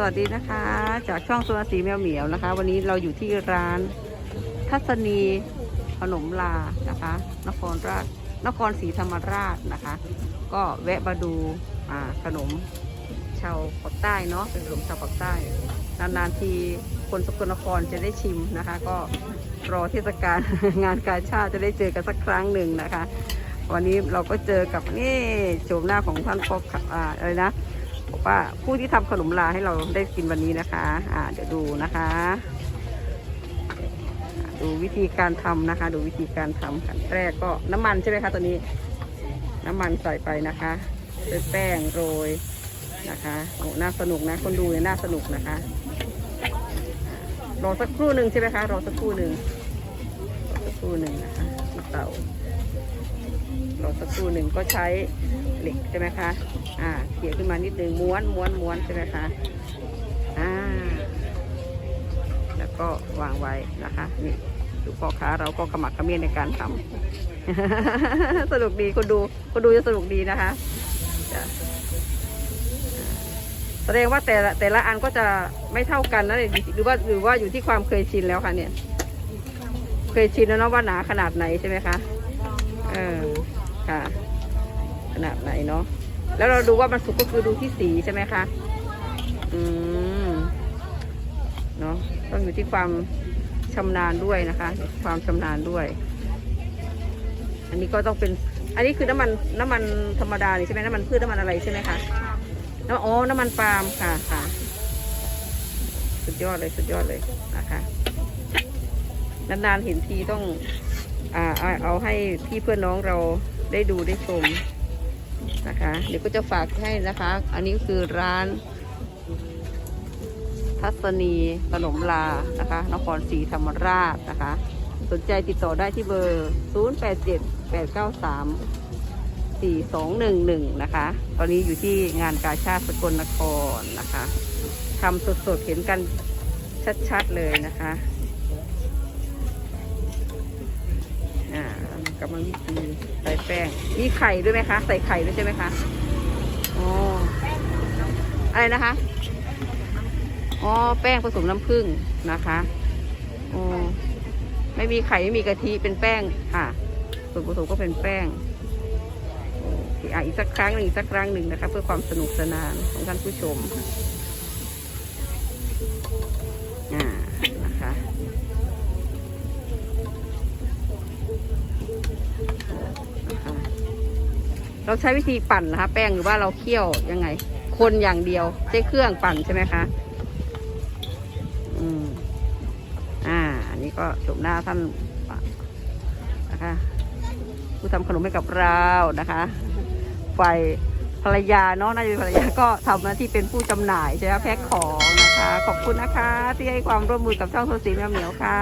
สวัสดีนะคะ จากช่องสุนทรีแมวเหมียวนะคะ วันนี้เราอยู่ที่ร้านทัศนีขนมลานะคะ นครราชนครศรีธรรมราชนะคะ ก็แวะมาดูาขนมชาวปากใต้เนาะเป็นขนมชาวปากใต้นานๆทีคนสกลนครจะได้ชิมนะคะ ก็รอเทศกาลงานกาชาติจะได้เจอกันสักครั้งหนึ่งนะคะ วันนี้เราก็เจอกับนี่โฉมหน้าของท่านพ่อค้าอ่าอะไรนะ บอกว่าผู้ที่ทำขนมลาให้เราได้กินวันนี้นะคะ อ่า เดี๋ยวดูนะคะ ดูวิธีการทำนะคะ ดูวิธีการทำขั้นแรกก็น้ำมันใช่ไหมคะตัวนี้ น้ำมันใส่ไปนะคะด้วยแป้งโรยนะคะโอ้น่าสนุกนะ คนดูเนี่ยน่าสนุกนะคะรอสักครู่หนึ่งใช่ไหมคะรอสักครู่หนึ่งรอสักครู่หนึ่งนะคะเตารอสักครู่หนึ่งก็ใช้เหล็กใช่ไหมคะ อ่าเขี่ยขึ้นมานิดนึงม้วนม้วนม้วนใช่ไหมคะอ่าแล้วก็วางไว้นะคะนี่ดูพ่อค้าเราก็ขมักเขม้นในการทำสนุกดีคนดูคนดูจะสนุกดีนะคะแสดงว่าแต่ละแต่ละอันก็จะไม่เท่ากันนะเนี่ยหรือว่าหรือว่าอยู่ที่ความเคยชินแล้วค่ะเนี่ย เคยชินแล้วเนาะว่าหนาขนาดไหนใช่ไหมคะเออค่ะ ขนาดไหนเนาะ แล้วเราดูว่ามันสุกก็คือดูที่สีใช่ไหมคะ อืม เนาะต้องอยู่ที่ความชำนาญด้วยนะคะ ความชำนาญด้วย อันนี้ก็ต้องเป็น อันนี้คือน้ำมันน้ำมันธรรมดาใช่ไหมน้ำมันพืชน้ำมันอะไรใช่ไหมคะน้ำอ๋อน้ำมันปาล์มค่ะค่ะ สุดยอดเลยสุดยอดเลยนะคะนานๆเห็นทีต้อง อ่าเอาให้พี่เพื่อนน้องเราได้ดูได้ชม นะคะ เดี๋ยวก็จะฝากให้นะคะ อันนี้คือร้านทัศนีขนมลา นะคะ นครศรีธรรมราชนะคะ สนใจติดต่อได้ที่เบอร์ 0 8 7 8 9 3 4 2 1 1 นะคะ ตอนนี้อยู่ที่งานกาชาติสกลนครนะคะทำสดๆ เห็นกันชัดๆ เลยนะคะากำลังวิธีใส่แป้ง มีไข่ด้วยไหมคะ ใส่ไข่ด้วยใช่ไหมคะอ๋ออะไรนะคะ อ๋อ แป้งผสมน้ำผึ้งนะคะอ๋อไม่มีไข่ไม่มีกะทิเป็นแป้งค่ะ ส่วนผสมก็เป็นแป้งอะอีกสักครั้งหนึ่งอีกสักครั้งหนึ่งนะคะ เพื่อความสนุกสนานของท่านผู้ชมอ่า เราใช้วิธีปั่นนะคะแป้งหรือว่าเราเคี่ยวยังไง คนอย่างเดียวใช้เครื่องปั่นใช่ไหมคะอืมอ่า อันนี้ก็ชมหน้าท่านนะคะ ผู้ทำขนมให้กับเรานะคะฝ่ายภรรยาเนาะน่าจะเป็นภรรยาก็ทำหน้าที่เป็นผู้จำหน่ายใช่ไหมแพ็คของนะคะ ขอบคุณนะคะ ที่ให้ความร่วมมือกับช่องโซซีแมวเหมียวค่ะ